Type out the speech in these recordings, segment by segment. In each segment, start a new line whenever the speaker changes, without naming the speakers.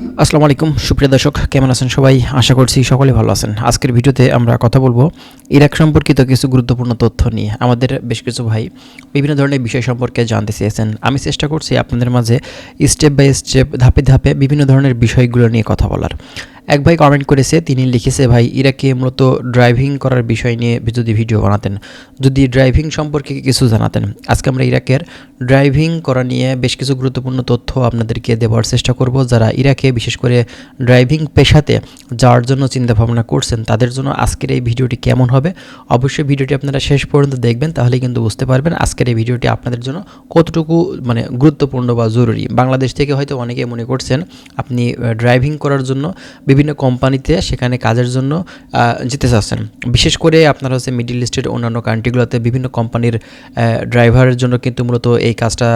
আসসালামু আলাইকুম, সুপ্রিয় দর্শক, কেমন আছেন সবাই? আশা করছি সকলে ভালো আছেন। আজকের ভিডিওতে আমরা কথা বলব ইরাক সম্পর্কিত কিছু গুরুত্বপূর্ণ তথ্য নিয়ে। আমাদের বেশ কিছু ভাই বিভিন্ন ধরনের বিষয় সম্পর্কে জানতে চেয়েছেন। আমি চেষ্টা করছি আপনাদের মাঝে স্টেপ বাই স্টেপ ধাপে ধাপে বিভিন্ন ধরনের বিষয়গুলো নিয়ে কথা বলার। এক ভাই কমেন্ট করেছে, তিনি লিখেছে, ভাই, ইরাকে মূলত ড্রাইভিং করার বিষয় নিয়ে যদি ভিডিও বানাতেন, যদি ড্রাইভিং সম্পর্কে কিছু জানাতেন। আজকে আমরা ইরাকের ড্রাইভিং করা নিয়ে বেশ কিছু গুরুত্বপূর্ণ তথ্য আপনাদেরকে দেওয়ার চেষ্টা করব। যারা ইরাকে, বিশেষ করে ড্রাইভিং পেশাতে যাওয়ার জন্য চিন্তা ভাবনা করছেন, তাদের জন্য আজকের এই ভিডিওটি কেমন হবে? অবশ্যই ভিডিওটি আপনারা শেষ পর্যন্ত দেখবেন, তাহলে কিন্তু বুঝতে পারবেন আজকের এই ভিডিওটি আপনাদের জন্য কতটুকু মানে গুরুত্বপূর্ণ বা জরুরি। বাংলাদেশ থেকে হয়তো অনেকে মনে করছেন, আপনি ড্রাইভিং করার জন্য বিভিন্ন কোম্পানিতে সেখানে কাজের জন্য যেতে চাচ্ছেন। বিশেষ করে আপনারা হচ্ছে মিডিল ইস্টের অন্যান্য কান্ট্রিগুলোতে বিভিন্ন কোম্পানির ড্রাইভারের জন্য কিন্তু মূলত এই কাজটা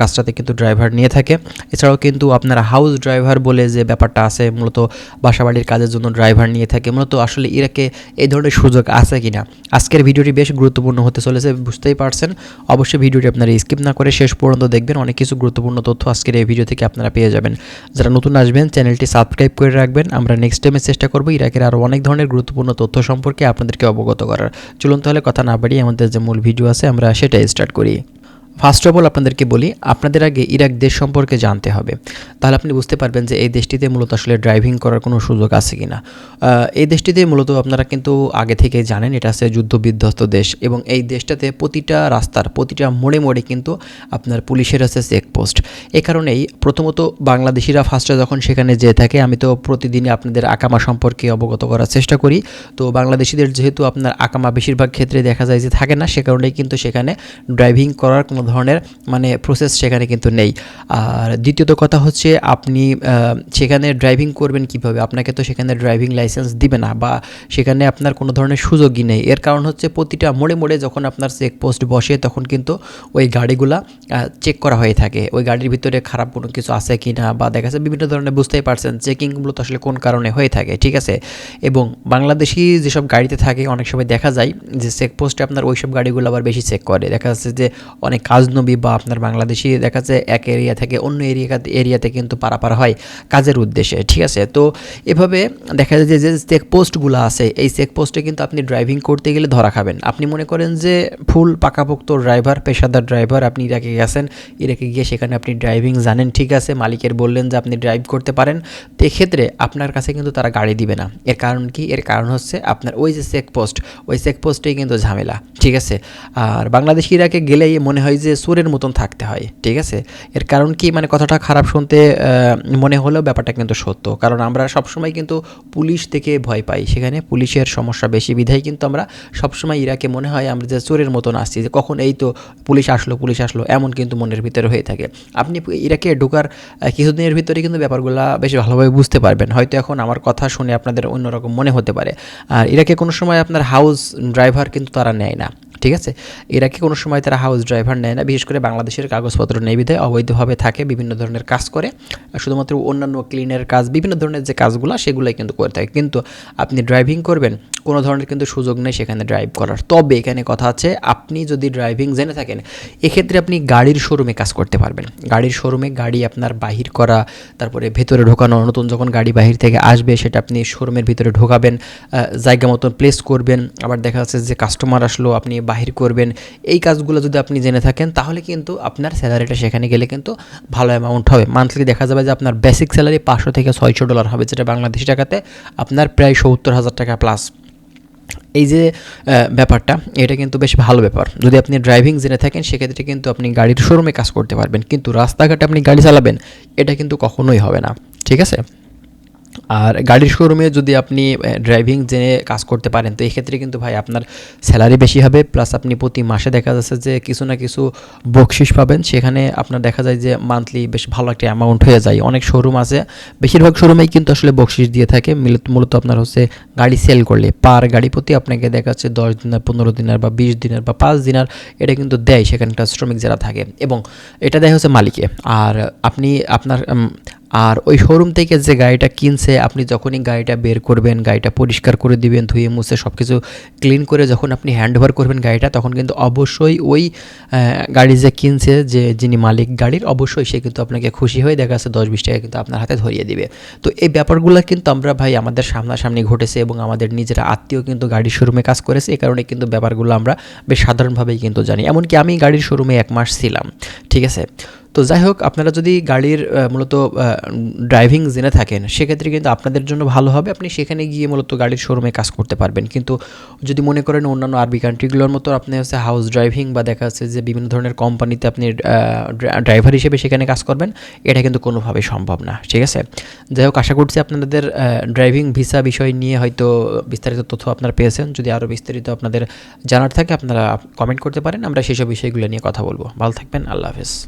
কাজটাতে কিন্তু ড্রাইভার নিয়ে থাকে। এছাড়াও কিন্তু আপনারা হাউস ড্রাইভার বলে যে ব্যাপারটা আছে, মূলত বাসাবাড়ির কাজের জন্য ড্রাইভার নিয়ে থাকে। মূলত আসলে ইরাকে এই ধরনের সুযোগ আছে কি না আজকের ভিডিওটি বেশ গুরুত্বপূর্ণ হতে চলেছে, বুঝতেই পারছেন। অবশ্যই ভিডিওটি আপনারা স্কিপ না করে শেষ পর্যন্ত দেখবেন। অনেক কিছু গুরুত্বপূর্ণ তথ্য আজকের এই ভিডিও থেকে আপনারা পেয়ে যাবেন। যারা নতুন আসবেন, চ্যানেলটি সাবস্ক্রাইব করে রাখবেন। আমরা নেক্সট টাইমে চেষ্টা করব ইরাকের আরও অনেক ধরনের গুরুত্বপূর্ণ তথ্য সম্পর্কে আপনাদেরকে অবগত করার। চলুন তাহলে কথা না বাড়িয়ে আমাদের যে মূল ভিডিও আছে, আমরা সেটাই স্টার্ট করি। ফার্স্ট অফ অল আপনাদেরকে বলি, আপনাদের আগে ইরাক দেশ সম্পর্কে জানতে হবে। তাহলে আপনি বুঝতে পারবেন যে এই দেশটিতে মূলত আসলে ড্রাইভিং করার কোনো সুযোগ আছে কি না এই দেশটিতে মূলত আপনারা কিন্তু আগে থেকে জানেন, এটা আছে যুদ্ধ বিধ্বস্ত দেশ এবং এই দেশটাতে প্রতিটা রাস্তার, প্রতিটা মোড়ে মোড়ে কিন্তু আপনার পুলিশের আছে চেকপোস্ট এ কারণেই প্রথমত বাংলাদেশিরা ফার্স্টে যখন সেখানে যেয়ে থাকে, আমি তো প্রতিদিনই আপনাদের আকামা সম্পর্কে অবগত করার চেষ্টা করি। তো বাংলাদেশিদের যেহেতু আপনার আকামা বেশিরভাগ ক্ষেত্রে দেখা যায় যে থাকে না, সে কারণেই কিন্তু সেখানে ড্রাইভিং করার কোনো ধরনের মানে প্রসেস সেখানে কিন্তু নেই। আর দ্বিতীয়ত কথা হচ্ছে, আপনি সেখানে ড্রাইভিং করবেন কীভাবে? আপনাকে তো সেখানে ড্রাইভিং লাইসেন্স দিবে না বা সেখানে আপনার কোনো ধরনের সুযোগই নেই। এর কারণ হচ্ছে, প্রতিটা মোড়ে মোড়ে যখন আপনার চেকপোস্ট বসে, তখন কিন্তু ওই গাড়িগুলা চেক করা হয়ে থাকে। ওই গাড়ির ভিতরে খারাপ কোনো কিছু আছে কি না বা দেখা যাচ্ছে বিভিন্ন ধরনের বুঝতেই পারছেন চেকিংগুলো তো আসলে কোন কারণে হয়ে থাকে, ঠিক আছে? এবং বাংলাদেশি যেসব গাড়িতে থাকে, অনেক সময় দেখা যায় যে চেকপোস্টে আপনার ওইসব গাড়িগুলো আবার বেশি চেক করে। দেখা যাচ্ছে যে অনেক কাজনবী বা আপনার বাংলাদেশি দেখা যাচ্ছে এক এরিয়া থেকে অন্য এরিয়া এরিয়াতে কিন্তু পারাপার হয় কাজের উদ্দেশ্যে, ঠিক আছে? তো এভাবে দেখা যায় যে যে চেকপোস্টগুলো আছে, এই চেকপোস্টে কিন্তু আপনি ড্রাইভিং করতে গেলে ধরা খাবেন। আপনি মনে করেন যে ফুল পাকাপোক্ত ড্রাইভার পেশাদার ড্রাইভার আপনি ইরাকে গেছেন, ইরাকে গিয়ে সেখানে আপনি ড্রাইভিং জানেন, ঠিক আছে? মালিকের বললেন যে আপনি ড্রাইভ করতে পারেন। তো এক্ষেত্রে আপনার কাছে কিন্তু তারা গাড়ি দিবে না। এর কারণ কি? এর কারণ হচ্ছে আপনার ওই যে চেকপোস্ট ওই চেকপোস্টেই কিন্তু ঝামেলা, ঠিক আছে? আর বাংলাদেশ ইরাকে গেলেই মনে হয় যে সুরের মতন থাকতে হয়, ঠিক আছে? এর কারণ কি? মানে কথাটা খারাপ শুনতে মনে হলেও ব্যাপারটা কিন্তু সত্য। কারণ আমরা সবসময় কিন্তু পুলিশ থেকে ভয় পাই। সেখানে পুলিশের সমস্যা বেশি। বিধায় কিন্তু আমরা সবসময় ইরাকে মনে হয় আমরা যে চোরের মতন আসছি, যে কখন এই তো পুলিশ আসলো পুলিশ আসলো, এমন কিন্তু মনের ভিতরে হয়ে থাকে। আপনি ইরাকে ঢোকার কিছুদিনের ভিতরে কিন্তু ব্যাপারগুলো বেশ ভালোভাবে বুঝতে পারবেন। হয়তো এখন আমার কথা শুনে আপনাদের অন্যরকম মনে হতে পারে। আর ইরাকে কোনো সময় আপনার হাউস ড্রাইভার কিন্তু তারা নেয় না। ঠিক আছে? ইরাকে কোনো সময় তারা হাউস ড্রাইভার নেয় না, বিশেষ করে বাংলাদেশের কাগজপত্র নেই বিধায় অবৈধভাবে থাকে, বিভিন্ন ধরনের কাজ করে। শুধুমাত্র অন্যান্য ক্লিনের কাজ, বিভিন্ন ধরনের যে কাজগুলো, সেগুলোই কিন্তু করে থাকে। কিন্তু আপনি ড্রাইভিং করবেন, কোনো ধরনের কিন্তু সুযোগ নেই সেখানে ড্রাইভ করার। তবে এখানে কথা আছে, আপনি যদি ড্রাইভিং জেনে থাকেন, এক্ষেত্রে আপনি গাড়ির শোরুমে কাজ করতে পারবেন। গাড়ির শোরুমে গাড়ি আপনার বাহির করা, তারপরে ভেতরে ঢোকানো, নতুন যখন গাড়ি বাহির থেকে আসবে, সেটা আপনি শোরুমের ভিতরে ঢোকাবেন জায়গা মতন প্লেস করবেন। আবার দেখা যাচ্ছে যে কাস্টমার আসলো, আপনি বাহির করবেন। এই কাজগুলো যদি আপনি জেনে থাকেন, তাহলে কিন্তু আপনার স্যালারিটা সেখানে গেলে কিন্তু ভালো অ্যামাউন্ট হবে। মান্থলি দেখা যাবে যে আপনার বেসিক স্যালারি পাঁচশো থেকে ছয়শো ডলার হবে, যেটা বাংলাদেশি টাকাতে আপনার প্রায় সত্তর হাজার টাকা প্লাস এই যে ব্যাপারটা, এটা কিন্তু বেশ ভালো ব্যাপার। যদি আপনি ড্রাইভিং জেনে থাকেন, সেক্ষেত্রে কিন্তু আপনি গাড়ির শোরুমে কাজ করতে পারবেন। কিন্তু রাস্তাঘাটে আপনি গাড়ি চালাবেন, এটা কিন্তু কখনোই হবে না। ঠিক আছে? আর গাড়ির শোরুমে যদি আপনি ড্রাইভিং জেনে কাজ করতে পারেন, তো এক্ষেত্রে কিন্তু ভাই আপনার স্যালারি বেশি হবে প্লাস আপনি প্রতি মাসে দেখা যাচ্ছে যে কিছু না কিছু বকশিস পাবেন, সেখানে আপনার দেখা যায় যে মান্থলি বেশ ভালো একটা অ্যামাউন্ট হয়ে যায়। অনেক শোরুম আছে, বেশিরভাগ শোরুমেই কিন্তু আসলে বকশিস দিয়ে থাকে, মূলত আপনার হচ্ছে গাড়ি সেল করলে। পার গাড়ি প্রতি আপনাকে দেখা যাচ্ছে দশ দিনের পনেরো দিনের বা বিশ দিনের বা পাঁচ দিনের এটা কিন্তু দেয় সেখানকার শ্রমিক যারা থাকে। এবং এটা দেয় হচ্ছে মালিকে। আর আপনি আপনার আর ওই শোরুম থেকে যে গাড়িটা কিনছে, আপনি যখনই গাড়িটা বের করবেন, গাড়িটা পরিষ্কার করে দিবেন, ধুয়ে মুছে সব কিছু ক্লিন করে যখন আপনি হ্যান্ড ওভার করবেন গাড়িটা, তখন কিন্তু অবশ্যই ওই গাড়ি যে কিনছে, যে যিনি মালিক গাড়ির, অবশ্যই সে কিন্তু আপনাকে খুশি হয়ে দেখা যাচ্ছে দশ বিশ টাকা কিন্তু আপনার হাতে ধরিয়ে দিবে। তো এই ব্যাপারগুলো কিন্তু আমরা ভাই আমাদের সামনাসামনি ঘটেছে এবং আমাদের নিজেরা আত্মীয় কিন্তু গাড়ির শোরুমে কাজ করেছে এই কারণে কিন্তু ব্যাপারগুলো আমরা বেশ সাধারণভাবেই কিন্তু জানি। এমনকি আমি গাড়ির শোরুমে এক মাস ছিলাম, ঠিক আছে? তো যাই হোক, আপনারা যদি গাড়ির মূলত ড্রাইভিং জেনে থাকেন, সেক্ষেত্রে কিন্তু আপনাদের জন্য ভালো হবে। আপনি সেখানে গিয়ে মূলত গাড়ির শোরুমে কাজ করতে পারবেন। কিন্তু যদি মনে করেন অন্যান্য আরবি কান্ট্রিগুলোর মতো আপনি হচ্ছে হাউস ড্রাইভিং বা দেখা যাচ্ছে যে বিভিন্ন ধরনের কোম্পানিতে আপনি ড্রাইভার হিসেবে সেখানে কাজ করবেন, এটা কিন্তু কোনোভাবেই সম্ভব না। ঠিক আছে? যাই হোক, আশা করছি আপনাদের ড্রাইভিং ভিসা বিষয় নিয়ে হয়তো বিস্তারিত তথ্য আপনারা পেয়েছেন। যদি আরও বিস্তারিত আপনাদের জানার থাকে, আপনারা কমেন্ট করতে পারেন। আমরা সেসব বিষয়গুলো নিয়ে কথা বলব। ভালো থাকবেন। আল্লাহ হাফেজ।